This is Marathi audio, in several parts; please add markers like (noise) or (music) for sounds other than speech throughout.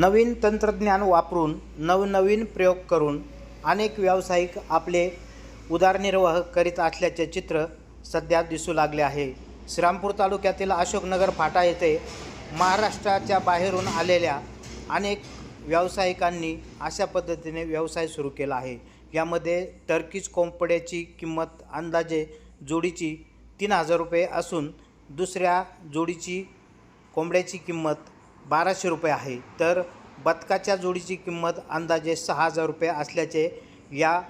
नवीन तंत्रज्ञान वापरून नवनवीन प्रयोग करून अनेक व्यावसायिक आपले उदारनिर्वाह करीत असल्याचे चित्र सध्या दिसू लागले आहे. श्रीरामपूर तालुक्यातील अशोकनगर फाटा येथे महाराष्ट्राच्या बाहेरून आलेल्या अनेक व्यावसायिकांनी अशा पद्धतीने व्यवसाय सुरू केला आहे. यामध्ये टर्कीज कोंबड्याची किंमत अंदाजे जोडीची तीन हजार रुपये असून दुसऱ्या जोडीची कोंबड्याची किंमत बाराशे रुपये आहे. तर बदकाच्या जोडीची किंमत अंदाजे सहा हजार रुपये असल्याचे या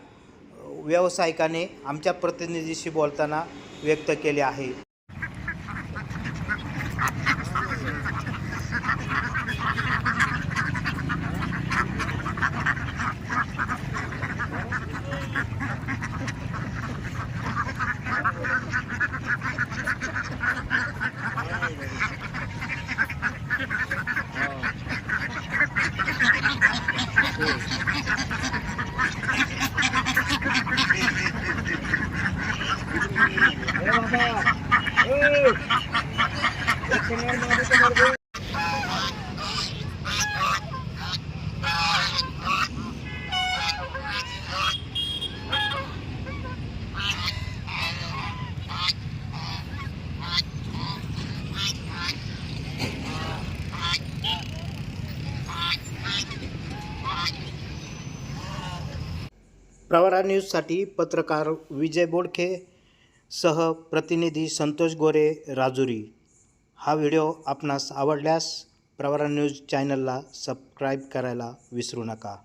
व्यावसायिकाने आमच्या प्रतिनिधीशी बोलताना व्यक्त केले आहे. (laughs) Hey, Baba! Hey! प्रवरा न्यूजसाठी पत्रकार विजय बोडखे सह प्रतिनिधी संतोष गोरे राजुरी. हा व्हिडिओ आपणास आवडल्यास प्रवरा न्यूज चॅनलला सबस्क्राईब करायला विसरू नका.